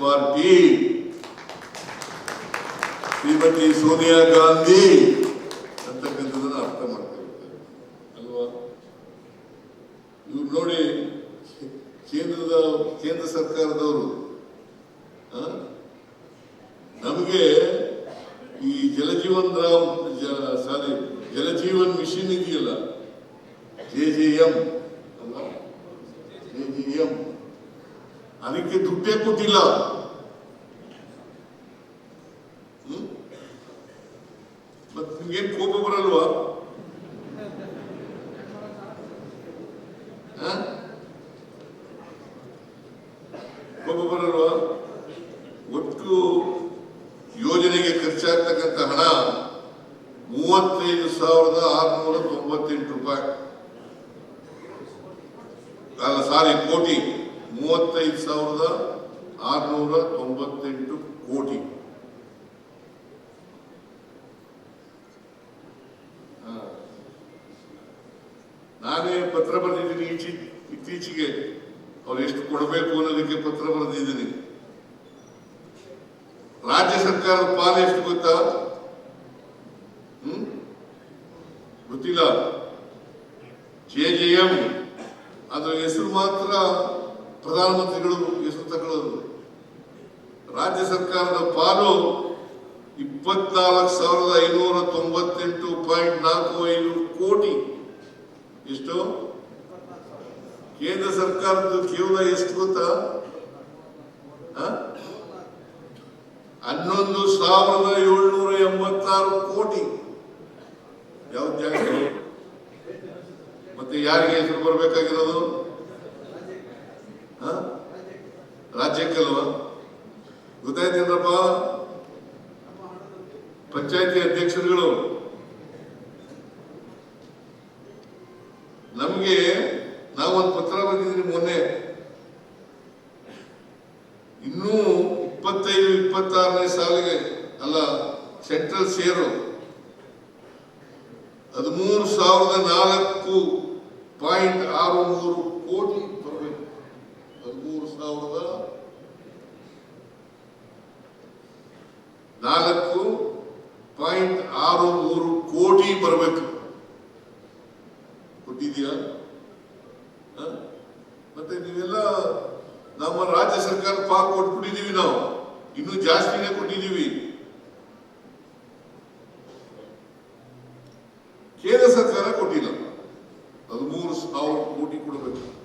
కుమార్కి శ్రీమతి సోనియా గాంధీ ಅದಕ್ಕೆ ದುಡ್ಡೇ ಕೊಟ್ಟಿಲ್ಲ ಹ್ಮ್? ಮತ್ ನಿಮ್ಗೇನ್ ಕೋಪ ಬರಲ್ವಾ ಆ? ಕೋಪ ಬರಲ್ವಾ ಒಟ್ಟು ಯೋಜನೆಗೆ ಖರ್ಚಾಗ್ತಕ್ಕಂಥ ಹಣ ಮೂವತ್ತೈದು ಸಾವಿರದ ಆರುನೂರ ತೊಂಬತ್ತೆಂಟು ರೂಪಾಯಿ ಅಲ್ಲ ಸಾರಿ ಕೋಟಿ ಮೂವತ್ತೈದು ಸಾವಿರದ ಆರುನೂರ ತೊಂಬತ್ತೆಂಟು ಕೋಟಿ. ನಾನೇ ಪತ್ರ ಬರೆದಿದ್ದೀನಿ ಈಚಿ ಇತ್ತೀಚೆಗೆ. ಅವ್ರು ಎಷ್ಟು ಕೊಡಬೇಕು ಅನ್ನೋದಕ್ಕೆ ಪತ್ರ ಬರೆದಿದ್ದೀನಿ. ರಾಜ್ಯ ಸರ್ಕಾರದ ಪಾಲು ಎಷ್ಟು ಗೊತ್ತಾ? ಹ್ಮ್? ಗೊತ್ತಿಲ್ಲ. J J M. ಅದರ ಹೆಸರು ಮಾತ್ರ ಪ್ರಧಾನಮಂತ್ರಿಗಳು ಹೆಸರು ತಗೊಳ್ಳೋದು ರಾಜ್ಯ ಸರ್ಕಾರದ ಪಾಲು ಇಪ್ಪತ್ನಾಲ್ಕು ಸಾವಿರದ ಐನೂರ ತೊಂಬತ್ತೆಂಟು ಪಾಯಿಂಟ್ ನಾಲ್ಕು ಐದು ಕೋಟಿ. ಎಷ್ಟು? ಕೇಂದ್ರ ಸರ್ಕಾರದ್ದು ಕೇವಲ ಎಷ್ಟು ಗೊತ್ತಾ? ಹನ್ನೊಂದು ಸಾವಿರದ ಏಳ್ನೂರ ಎಂಬತ್ತಾರು ಕೋಟಿ. ಯಾವ ಜಾಗ? ಮತ್ತೆ ಯಾರಿಗೆ ಹೆಸರು ಬರಬೇಕಾಗಿರೋದು? ರಾಜ್ಯಕ್ಕಲ್ವಾ? ಗೊತ್ತಾಯ್ತೇನಪ್ಪ? ಪಂಚಾಯತಿ ಅಧ್ಯಕ್ಷರುಗಳು. ನಮಗೆ ನಾವೊಂದು ಪತ್ರ ಬಂದಿದ್ರಿ ಮೊನ್ನೆ. ಇನ್ನೂ ಇಪ್ಪತ್ತೈದು, ಇಪ್ಪತ್ತಾರನೇ ಸಾಲಿಗೆ, ಅಲ್ಲ, ಸೆಂಟ್ರಲ್ ಸೇರು. ಹದಿಮೂರು ಸಾವಿರದ ನಾಲ್ಕು ಪಾಯಿಂಟ್ ಆರು ಮೂರು ಕೋಟಿ ಬರಬೇಕು. ಹದಿಮೂರು ಸಾವಿರದ ನಾಲ್ಕು ಪಾಯಿಂಟ್ ಆರು ಮೂರು ಕೋಟಿ ಬರಬೇಕು. ಕೊಟ್ಟಿದ್ಯಾ? ಮತ್ತೆ ನೀವೆಲ್ಲ ನಮ್ಮ ರಾಜ್ಯ ಸರ್ಕಾರ ಪಾಕ್ ಕೊಟ್ಬಿಟ್ಟಿದೀವಿ ನಾವು. ಇನ್ನೂ ಜಾಸ್ತಿನೇ ಕೊಟ್ಟಿದ್ದೀವಿ. ಕೇಂದ್ರ ಸರ್ಕಾರ ಕೊಟ್ಟಿಲ್ಲ. ಹದಿಮೂರು ಸಾವಿರ ಕೋಟಿ ಕೊಡಬೇಕು.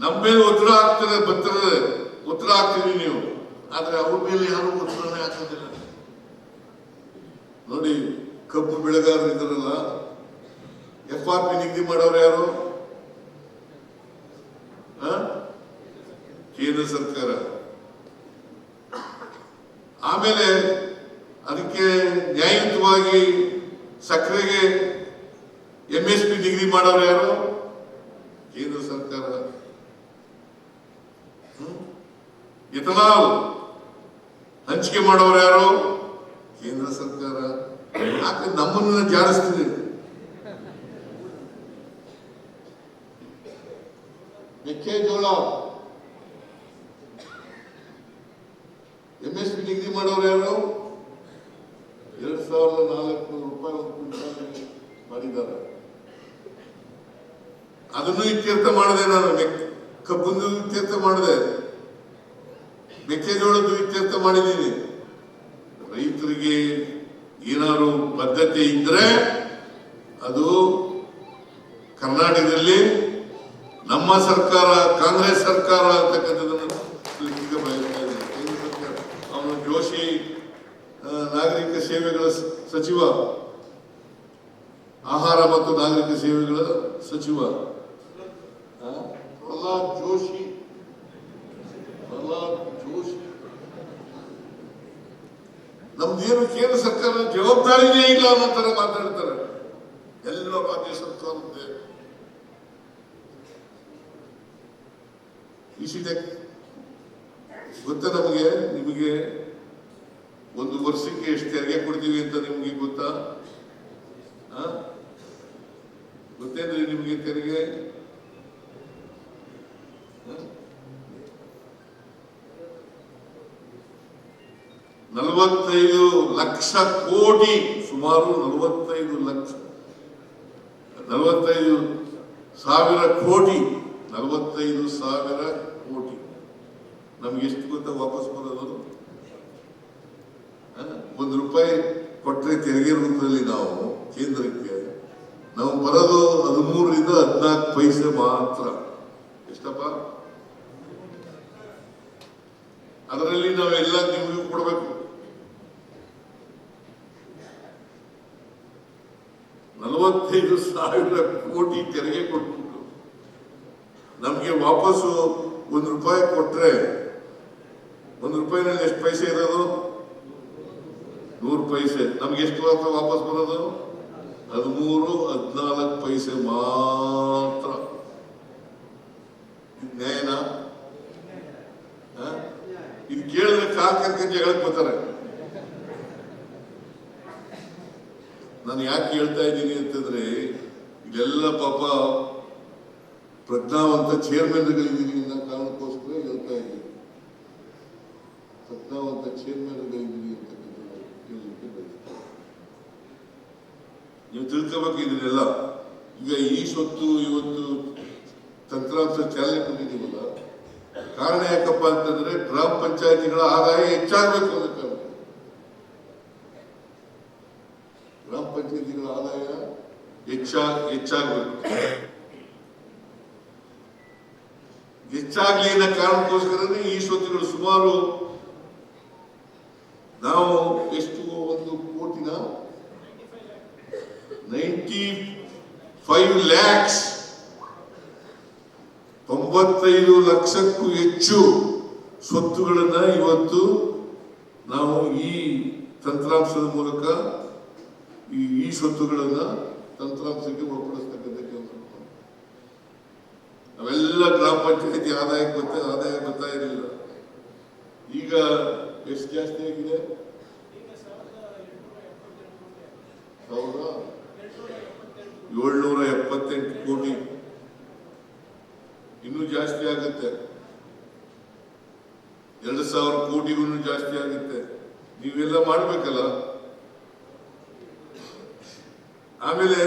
ನಮ್ಮ ಮೇಲೆ ಒತ್ತಡ ಆಗ್ತದೆ ಬರ್ತದೆ ಒತ್ತಡ ಹಾಕ್ತೀವಿ ನೀವು. ಆದ್ರೆ ಅವ್ರ ಮೇಲೆ ಯಾರು ಒತ್ತಡನೇ ಹಾಕೋದಿಲ್ಲ. ನೋಡಿ, ಕಬ್ಬು ಬೆಳೆಗಾರರು ಇದ್ದಾರಲ್ಲ ಎಫ್ ಆರ್ ಪಿ ನಿಗದಿ ಮಾಡೋರು ಯಾರು? ಕೇಂದ್ರ ಸರ್ಕಾರ. ಆಮೇಲೆ ಅದಕ್ಕೆ ನ್ಯಾಯಯುತವಾಗಿ ಸಕ್ಕರೆಗೆ ಎಂ ಎಸ್ ಪಿ ನಿಗದಿ ಮಾಡೋರು ಯಾರು? ಕೇಂದ್ರ ಸರ್ಕಾರ ಹ್ಮ್? ಎಥನಾಲ್ ಹಂಚಿಕೆ ಮಾಡೋರು ಯಾರು? ಕೇಂದ್ರ ಸರ್ಕಾರ. ಯಾಕೆ ನಮ್ಮನ್ನ ಜಾರಿಸ್ತಿದೆ? ಮೆಕ್ಕೆಜೋಳ ಎಂ ಎಸ್ ಪಿ ನಿಗದಿ ಮಾಡೋರು ಯಾರು? ಎರಡ್ ಸಾವಿರದ ನಾಲ್ಕುನೂರು ರೂಪಾಯಿ ಒಂದು ಮಾಡಿದ್ದಾರೆ. ಅದನ್ನು ಇತ್ಯರ್ಥ ಮಾಡಿದೆ ನಾನು. ಕಬ್ಬನ್ನು ಇತ್ಯರ್ಥ ಮಾಡಿದೆ. ಮೆಕ್ಕೆಜೋಳದ್ದು ಇತ್ಯರ್ಥ ಮಾಡಿದ್ದೀನಿ. ರೈತರಿಗೆ ಏನಾದ್ರು ಬದ್ಧತೆ ಇದ್ರೆ ಅದು ಕರ್ನಾಟಕದಲ್ಲಿ ನಮ್ಮ ಸರ್ಕಾರ, ಕಾಂಗ್ರೆಸ್ ಸರ್ಕಾರ ಅಂತಕ್ಕಂಥದ್ದನ್ನು ಅವನು ಜೋಶಿ ನಾಗರಿಕ ಸೇವೆಗಳ ಸಚಿವ. ಆಹಾರ ಮತ್ತು ನಾಗರಿಕ ಸೇವೆಗಳ ಸಚಿವ. ಪ್ರಹ್ಲಾದ್ ಜೋಶಿ ಪ್ರಹ್ಲಾದ್ ಜೋಶಿ ನಮ್ದೇನು ಕೇಂದ್ರ ಸರ್ಕಾರ ಜವಾಬ್ದಾರಿನೇ ಇಲ್ಲ ಅನ್ನೋ ತರ ಮಾತಾಡ್ತಾರೆ. ಎಲ್ಲ ರಾಜ್ಯ ಸರ್ಕಾರದ್ದೇ ಗೊತ್ತ ನಮಗೆ? ನಿಮಗೆ ಒಂದು ವರ್ಷಕ್ಕೆ ಎಷ್ಟು ತೆರಿಗೆ ಕೊಡ್ತೀವಿ ಅಂತ ನಿಮಗೆ ಗೊತ್ತಾ? ಗೊತ್ತೇನ್ರಿ ನಿಮಗೆ ತೆರಿಗೆ ನಲವತ್ತೈದು ಲಕ್ಷ ಕೋಟಿ ಸುಮಾರು ನಲವತ್ತೈದು ಲಕ್ಷ, ನಲವತ್ತೈದು ಸಾವಿರ ಕೋಟಿ, ನಲವತ್ತೈದು ಸಾವಿರ ಕೋಟಿ. ನಮ್ಗೆ ಎಷ್ಟು ಗೊತ್ತಾ ವಾಪಸ್ ಬರೋದು? ಒಂದು ರೂಪಾಯಿ ಕೊಟ್ಟರೆ ತೆರಿಗೆ ರೂಪದಲ್ಲಿ ನಾವು ಕೇಂದ್ರಕ್ಕೆ, ನಾವು ಬರೋದು ಹದಿಮೂರರಿಂದ ಹದಿನಾಲ್ಕು ಪೈಸೆ ಮಾತ್ರ. ಎಷ್ಟಪ್ಪ? ಅದರಲ್ಲಿ ನಾವೆಲ್ಲ ನಿಮಗೂ ಕೊಡಬೇಕು. ನಲವತ್ತೈದು ಸಾವಿರ ಕೋಟಿ ತೆರಿಗೆ ಕೊಟ್ಬಿಟ್ಟು ನಮಗೆ ವಾಪಸ್ಸು ಒಂದು ರೂಪಾಯಿ ಕೊಟ್ಟರೆ ಒಂದು ರೂಪಾಯಿನಲ್ಲಿ ಎಷ್ಟು ಪೈಸೆ ಇರೋದು? ನೂರು ಪೈಸೆ. ನಮ್ಗೆ ಎಷ್ಟು ಮಾತ್ರ ವಾಪಸ್ ಬರೋದು? ಹದಿಮೂರು, ಹದಿನಾಲ್ಕು ಪೈಸೆ ಮಾತ್ರ. ಇದು ಕೇಳಿದ್ರೆ ಕರ್ಕೊಂಡು ಜಗಳಕ್ಕೆ ಬರ್ತಾರೆ. ನಾನು ಯಾಕೆ ಹೇಳ್ತಾ ಇದ್ದೀನಿ ಅಂತಂದ್ರೆ ಇದೆಲ್ಲ ಪಾಪ ಪ್ರಜ್ಞಾವಂತ ಚೇರ್ಮನ್ಗಳಿದ್ದೀನಿ ಅನ್ನೋ ಕಾರಣಕ್ಕೋಸ್ಕರ ಹೇಳ್ತಾ ಇದ್ದೀನಿ. ಪ್ರಜ್ಞಾವಂತ ಚೇರ್ಮನ್ಗಳಿದ್ದೀನಿ ಅಂತ. ನೀವು ತಿಳ್ಕೋಬೇಕು ಇದನ್ನೆಲ್ಲ. ಈಗ ಈ ಸ್ವತ್ತು ಇವತ್ತು ತಂತ್ರಾಂಶ ಚಾಲನೆ ಕೊಟ್ಟಿದ್ದೀವಲ್ಲ, ಕಾರಣ ಯಾಕಪ್ಪ ಅಂತಂದ್ರೆ ಗ್ರಾಮ ಪಂಚಾಯತಿಗಳ ಆದಾಯ ಹೆಚ್ಚಾಗಬೇಕು ಅನ್ನೋ ಕಾರಣ ಗ್ರಾಮ ಪಂಚಾಯತಿಗಳ ಆದಾಯ ಹೆಚ್ಚಾಗ ಹೆಚ್ಚಾಗಬೇಕು. ಹೆಚ್ಚಾಗಲಿ ಕಾರಣಕ್ಕೋಸ್ಕರನೇ ಈ ಸ್ವತ್ತುಗಳು ಸುಮಾರು ನಾವು ಎಷ್ಟು ಒಂದು ಕೋಟಿನ? Ninety five lakhs. ತೊಂಬತ್ತೈದು ಲಕ್ಷಕ್ಕೂ ಹೆಚ್ಚು ಸ್ವತ್ತುಗಳನ್ನ ಇವತ್ತು ನಾವು ಈ ತಂತ್ರಾಂಶದ ಮೂಲಕ ಈ ಸ್ವತ್ತುಗಳನ್ನ ತಂತ್ರಾಂಶಕ್ಕೆ ಒಳಪಡಿಸ್ತಕ್ಕಂಥ ಕೆಲಸ ನಾವೆಲ್ಲ ಗ್ರಾಮ ಪಂಚಾಯತಿ ಆದಾಯ ಗೊತ್ತ, ಆದಾಯ ಬರ್ತಾ ಇರಲಿಲ್ಲ. ಈಗ ಎಷ್ಟು ಜಾಸ್ತಿ ಆಗಿದೆ? ಸಾವಿರದ ಏಳ್ನೂರ ಎಪ್ಪತ್ತೆಂಟು ಕೋಟಿ. ಇನ್ನೂ ಜಾಸ್ತಿ ಆಗುತ್ತೆ. ಎರಡು ಸಾವಿರ ಕೋಟಿಗೂ ಜಾಸ್ತಿ ಆಗುತ್ತೆ. ನೀವೆಲ್ಲ ಮಾಡ್ಬೇಕಲ್ಲ? ಆಮೇಲೆ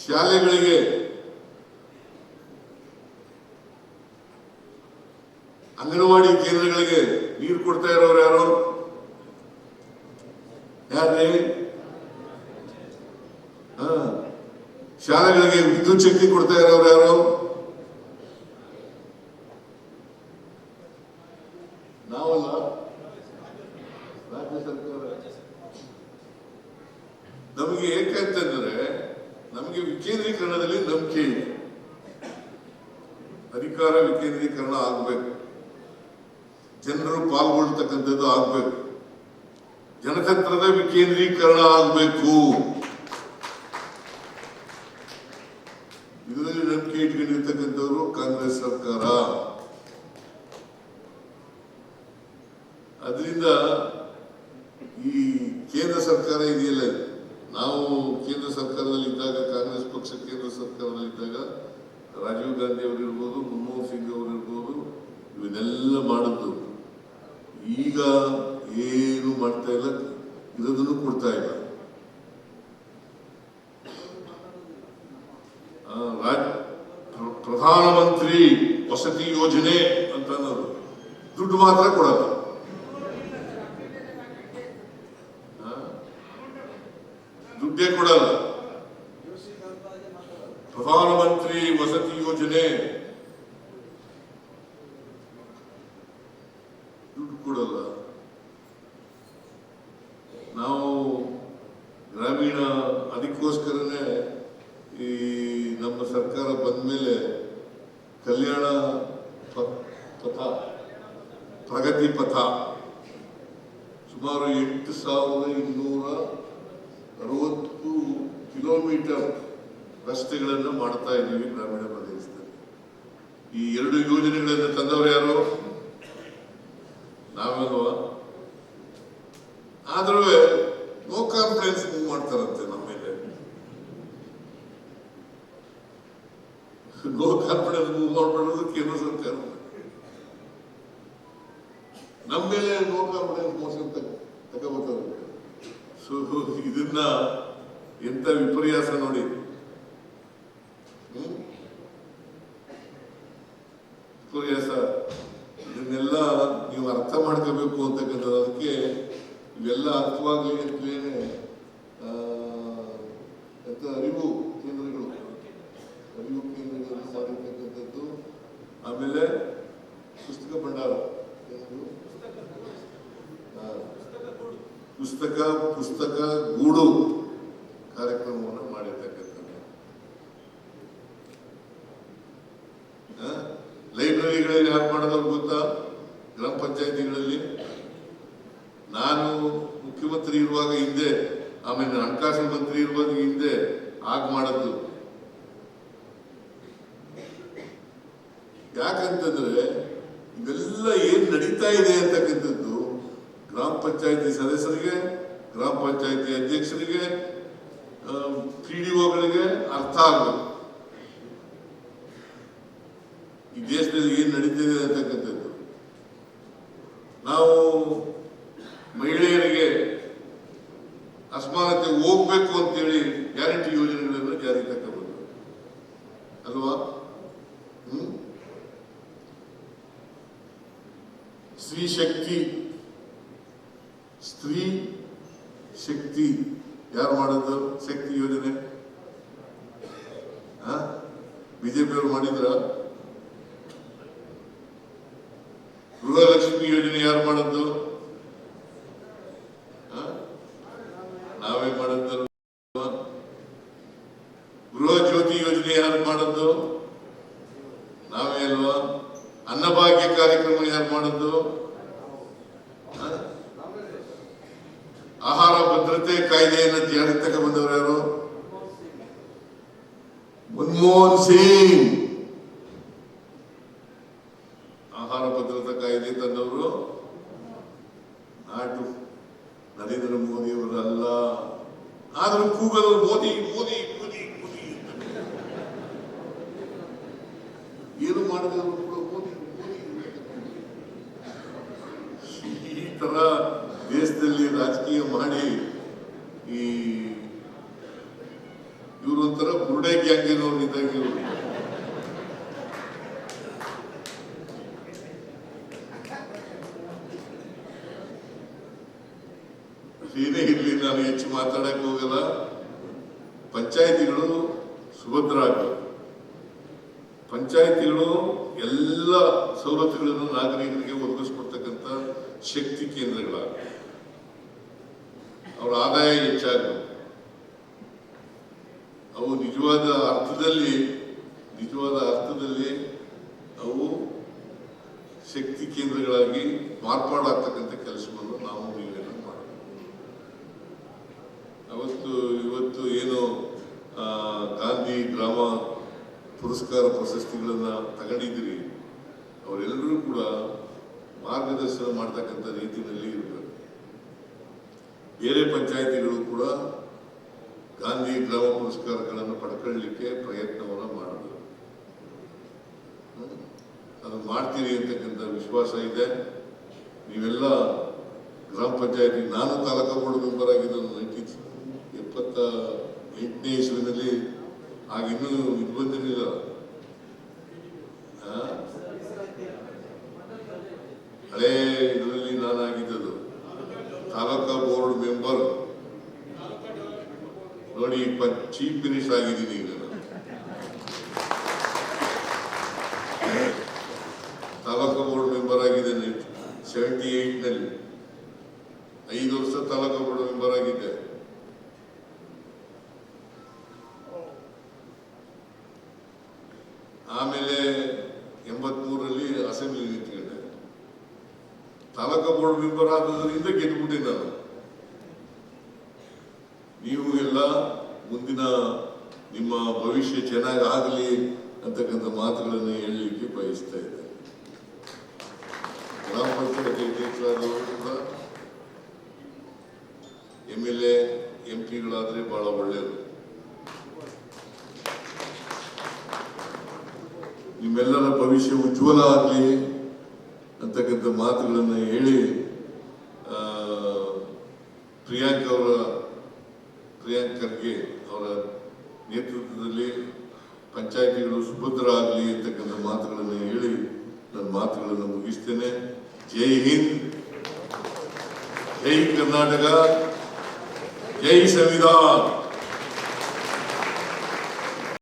ಶಾಲೆಗಳಿಗೆ ಅಂಗನವಾಡಿ ಕೇಂದ್ರಗಳಿಗೆ ನೀರು ಕೊಡ್ತಾ ಇರೋರು ಯಾರು? ಯಾರ್ರಿ? ಶಾಲೆಗಳಿಗೆ ವಿದ್ಯುತ್ ಶಕ್ತಿ ಕೊಡ್ತಾ ಇರೋರು ಯಾರು ನಾವಲ್ಲ ರಾಜ್ಯ ಸರ್ಕಾರ ನಮಗೆ ಏಕಂತಂದ್ರೆ ನಮಗೆ ವಿಕೇಂದ್ರೀಕರಣದಲ್ಲಿ ನಂಬಿಕೆ ಇದೆ. ಅಧಿಕಾರ ವಿಕೇಂದ್ರೀಕರಣ ಆಗಬೇಕು. ಜನರು ಪಾಲ್ಗೊಳ್ತಕ್ಕಂಥದ್ದು ಆಗಬೇಕು. ಜನತಂತ್ರದ ವಿಕೇಂದ್ರೀಕರಣ ಆಗಬೇಕು ಇದರಲ್ಲಿ ನಂಬಿಕೆ ಇಟ್ಕೊಂಡಿರ್ತಕ್ಕಂಥವ್ರು ಕಾಂಗ್ರೆಸ್ ಸರ್ಕಾರ ಅದರಿಂದ ಈ ಕೇಂದ್ರ ಸರ್ಕಾರ ಇದೆಯಲ್ಲ ನಾವು ಕೇಂದ್ರ ಸರ್ಕಾರದಲ್ಲಿ ಇದ್ದಾಗ ಕಾಂಗ್ರೆಸ್ ಪಕ್ಷ ಕೇಂದ್ರ ಸರ್ಕಾರದಲ್ಲಿದ್ದಾಗ ರಾಜೀವ್ ಗಾಂಧಿ ಅವರಿರ್ಬೋದು, ಮನಮೋಹನ್ ಸಿಂಗ್ ಅವರಿರ್ಬೋದು ಇವನ್ನೆಲ್ಲ ಮಾಡಿದ್ದು. ಈಗ ಏನು ಮಾಡ್ತಾ ಇಲ್ಲ ಇರೋದನ್ನು ಕೊಡ್ತಾ ಇಲ್ಲ. ಪ್ರಧಾನಮಂತ್ರಿ ವಸತಿ ಯೋಜನೆ ಅಂತ ಅನ್ನೋದು. ದುಡ್ಡು ಮಾತ್ರ ಕೊಡಲ್ಲ ಆ? ದುಡ್ಡೇ ಕೊಡಲ್ಲ ಪ್ರಧಾನಮಂತ್ರಿ ವಸತಿ ಯೋಜನೆ ದುಡ್ಡು ಕೊಡಲ್ಲ ನಾವು ಗ್ರಾಮೀಣ ಅದಕ್ಕೋಸ್ಕರನೇ ಈ ನಮ್ಮ ಸರ್ಕಾರ ಬಂದ ಮೇಲೆ ಕಲ್ಯಾಣ ಪಥ ಪ್ರಗತಿ ಪಥ ಸುಮಾರು ಎಂಟು ಸಾವಿರದ ಇನ್ನೂರ ಅರವತ್ತು ಕಿಲೋಮೀಟರ್ ರಸ್ತೆಗಳನ್ನು ಮಾಡ್ತಾ ಇದ್ದೀವಿ ಗ್ರಾಮೀಣ ಪ್ರದೇಶದಲ್ಲಿ. ಈ ಎರಡು ಯೋಜನೆಗಳನ್ನು ತಂದವರು ಯಾರು? ನಾವೇನು ಆದ್ರೂ ನೋ ಕಾನ್ಫಿಡೆನ್ಸ್ ಮೂವ್ ಮಾಡ್ತಾರಂತೆ ನಮ್ಮ ಮೇಲೆ. ನೋ ಕಾನ್ಫಿಡೆನ್ಸ್ ಮೂವ್ ಮಾಡ್ಬಿಡೋದು ಕೇಂದ್ರ ಸರ್ಕಾರ. ನಮ್ಮ ಮೇಲೆ ನೋ ಕಾನ್ಫಿಡೆನ್ಸ್ ಮೋಷನ್ ತಗೋಬೇಕು ಸೊ ಇದನ್ನ ಎಂತ ವಿಪರ್ಯಾಸ ನೋಡಿ ಹ್ಮ್? ವಿಪರ್ಯಾಸ ಇದನ್ನೆಲ್ಲ ನೀವು ಅರ್ಥ ಮಾಡ್ಕೋಬೇಕು ಅಂತಕ್ಕಂಥದ್ದು ಅದಕ್ಕೆ ಇವೆಲ್ಲ ಅರ್ಥವಾಗಲಿ ಅಂತಲೇನೆ ಆ, ಎಂತ ಅರಿವು ಕೇಂದ್ರಗಳು ಅರಿವು ಕೇಂದ್ರಗಳನ್ನು ಮಾಡಿರ್ತಕ್ಕಂಥದ್ದು ಆಮೇಲೆ ಪುಸ್ತಕ ಭಂಡಾರ ಏನದು? ಆ, ಪುಸ್ತಕ, ಗೂಡು ಕಾರ್ಯಕ್ರಮವನ್ನು ಮಾಡಿರ್ತಕ್ಕಂಥದ್ದು. ಲೈಬ್ರರಿಗಳಲ್ಲಿ ಯಾರು ಮಾಡೋದು ಗೊತ್ತಾ? ಗ್ರಾಮ ಪಂಚಾಯತಿಗಳಲ್ಲಿ. ನಾನು ಮುಖ್ಯಮಂತ್ರಿ ಇರುವಾಗ ಹಿಂದೆ, ಆಮೇಲೆ ಹಣಕಾಸು ಮಂತ್ರಿ ಇರುವಾಗ ಹಿಂದೆ ಆಗ ಮಾಡದ್ದು. ಯಾಕಂತಂದ್ರೆ, ಇದೆಲ್ಲ ಏನ್ ನಡೀತಾ ಇದೆ ಅಂತಕ್ಕಂಥದ್ದು ಗ್ರಾಮ ಪಂಚಾಯತಿ ಸದಸ್ಯರಿಗೆ ಗ್ರಾಮ ಪಂಚಾಯತಿ ಅಧ್ಯಕ್ಷರಿಗೆ ಪಿ ಡಿ ಒಗಳಿಗೆ ಅರ್ಥ ಆಗಬೇಕು. ಈ ದೇಶದಲ್ಲಿ ಏನ್ ನಡೀತಿದೆ ಅಂತಕ್ಕಂಥದ್ದು. ನಾವು ಮಹಿಳೆಯರಿಗೆ ಅಸಮಾನತೆ ಹೋಗ್ಬೇಕು ಅಂತೇಳಿ ಗ್ಯಾರಂಟಿ ಯೋಜನೆಗಳನ್ನು ಜಾರಿಗೆ ತಕ್ಕಬಹುದು ಅಲ್ವಾ? ಹ್ಮ್? ಸ್ತ್ರೀ ಶಕ್ತಿ, ಸ್ತ್ರೀ ಶಕ್ತಿ. ಯಾರು ಮಾಡಿದ್ರು ಶಕ್ತಿ ಯೋಜನೆ? ಬಿಜೆಪಿಯವರು ಮಾಡಿದ್ರ? ಗೃಹಲಕ್ಷ್ಮಿ ಯೋಜನೆ ಯಾರು ಮಾಡಿದ್ದು? ನಾವೇ ಮಾಡಿದ್ದು ಗೃಹ ಜ್ಯೋತಿ ಯೋಜನೆ ಯಾರು ಮಾಡಿದ್ದು? ನಾವೇ ಅಲ್ವಾ? ಅನ್ನಭಾಗ್ಯ ಕಾರ್ಯಕ್ರಮ ಯಾರು ಮಾಡಿದ್ದು? ಆಹಾರ ಭದ್ರತೆ ಕಾಯ್ದೆಯನ್ನು ಜಾರಿ ಬಂದವರು ಯಾರು? ಮನಮೋಹನ್ ಸಿಂಗ್. ಆಹಾರ ಭದ್ರತಾ ಕಾಯ್ದೆ ತಂದವರು ನಾಟು ನರೇಂದ್ರ ಮೋದಿ ಅವರಲ್ಲ. ಆದ್ರೂ ಕೂಗಲು ಮೋದಿ ಮೋದಿ ಮೋದಿ ಮೋದಿ. ಏನು ಮಾಡಿದವರು ಕೂಡ ಮೋದಿ ಮೋದಿ ಈ ತರ ದೇಶದಲ್ಲಿ ರಾಜಕೀಯ ಮಾಡಿ ಈ ಇವರೊಂಥರ ಬುರುಡೆ ಗ್ಯಾಂಗ್ ಇರೋರು ಇದ್ದಾಗ ಇವರು. ಏನೇ ಇರಲಿ ನಾನು ಹೆಚ್ಚು ಮಾತಾಡಕ್ಕೆ ಹೋಗಲ್ಲ. ಪಂಚಾಯತಿಗಳು ಸುಭದ್ರ ಆಗಬೇಕು ಪಂಚಾಯತಿಗಳು ಎಲ್ಲ ಸವಲತ್ತುಗಳನ್ನು ನಾಗರಿಕರಿಗೆ ಒದಗಿಸ್ಕೊಡ್ತಕ್ಕಂಥ ಶಕ್ತಿ ಕೇಂದ್ರಗಳಾಗ. ಅವರ ಆದಾಯ ಹೆಚ್ಚಾಗಬೇಕು ಅವು ನಿಜವಾದ ಅರ್ಥದಲ್ಲಿ ನಿಜವಾದ ಅರ್ಥದಲ್ಲಿ ಅವು ಶಕ್ತಿ ಕೇಂದ್ರಗಳಾಗಿ ಮಾರ್ಪಾಡಾಗ್ತಕ್ಕಂಥ ಕೆಲಸವನ್ನು ನಾವು ಇವೆಲ್ಲ ಮಾಡಬೇಕು ಅವತ್ತು, ಇವತ್ತು ಏನು ಗಾಂಧಿ ಗ್ರಾಮ ಪುರಸ್ಕಾರ ಪ್ರಶಸ್ತಿಗಳನ್ನು ತಗೊಂಡಿದ್ದೀರಿ, ಅವರೆಲ್ಲರೂ ಕೂಡ ಮಾರ್ಗದರ್ಶನ ಮಾಡ್ತಕ್ಕಂಥ ರೀತಿಯಲ್ಲಿ ಬೇರೆ ಪಂಚಾಯಿತಿಗಳು ಕೂಡ ಗಾಂಧಿ ಗ್ರಾಮ ಪುರಸ್ಕಾರಗಳನ್ನು ಪಡ್ಕೊಳ್ಳಿಕ್ಕೆ ಪ್ರಯತ್ನವನ್ನು ಮಾಡಬೇಕು? ಅದು ಮಾಡ್ತೀರಿ ಅಂತಕ್ಕಂಥ ವಿಶ್ವಾಸ ಇದೆ. ನೀವೆಲ್ಲ ಗ್ರಾಮ ಪಂಚಾಯತಿ ನಾನು ತಾಲೂಕು ಬೋರ್ಡ್ ಮೆಂಬರ್ ಆಗಿದ್ದು ನೈನ್ಟೀನ್ ಎಪ್ಪತ್ತ ಎಂಟನೇ ಇಸ್ವಿನಲ್ಲಿ ಆಗ ಇನ್ನೂ ಇದು ಬಂದಿರಲಿಲ್ಲ ಇದರಲ್ಲಿ ನಾನು ಆಗಿದ್ದದು ತಾಲೂಕಾ ಬೋರ್ಡ್ ಮೆಂಬರ್ ನೋಡಿ ಚೀಫ್ ಮಿನಿಸ್ಟರ್ ಆಗಿದ್ದೀನಿ ಈಗ. ತಾಲೂಕು ಬೋರ್ಡ್ ಮೆಂಬರ್ ಆಗಿದ್ದೇನೆ. ಸೆವೆಂಟಿ ನಲ್ಲಿ. ಐದು ವರ್ಷ ತಾಲೂಕು ಬೋರ್ಡ್ ಮೆಂಬರ್ ಆಗಿದ್ದೆ. ಆಮೇಲೆ ಎಂಬತ್ಮೂರಲ್ಲಿ ಅಸೆಂಬ್ಲಿ ನಿಂತ್ಕೊಂಡೆ. ತಾಲೂಕು ಬೋರ್ಡ್ ಮೆಂಬರ್ ಆದ್ರಿಂದ ಗೆದ್ಬಿಟ್ಟೆ ನಾನು ನೀವು ಎಲ್ಲ ಮುಂದಿನ ನಿಮ್ಮ ಭವಿಷ್ಯ ಚೆನ್ನಾಗಿ ಆಗಲಿ ಅಂತಕ್ಕಂಥ ಮಾತುಗಳನ್ನು ಹೇಳಲಿಕ್ಕೆ ಬಯಸ್ತಾ ಇದ್ದೆ ಗ್ರಾಮ ಪಂಚಾಯತಿ ಅಧ್ಯಕ್ಷರಾದವರು ಕೂಡ ಎಂ ಎಲ್ ಎ, ಎಂ ಪಿಗಳಾದ್ರೆ ಬಹಳ ಒಳ್ಳೆಯದು. ನಿಮ್ಮೆಲ್ಲರ ಭವಿಷ್ಯ ಉಜ್ವಲ ಆಗಲಿ ಅಂತಕ್ಕಂಥ ಮಾತುಗಳನ್ನು ಹೇಳಿ ಆ, ಪ್ರಿಯಾಂಕ್ ಅವರ ಪ್ರಿಯಾಂಕ್ ಖರ್ಗೆ ಅವರ ನೇತೃತ್ವದಲ್ಲಿ ಪಂಚಾಯಿತಿಗಳು ಸುಭದ್ರ ಆಗಲಿ ಅಂತಕ್ಕಂಥ ಮಾತುಗಳನ್ನು ಹೇಳಿ ನನ್ನ ಮಾತುಗಳನ್ನು ಮುಗಿಸ್ತೇನೆ. ಜೈ ಹಿಂದ್. ಜೈ ಕರ್ನಾಟಕ. ಜೈ ಸಂವಿಧಾನ್.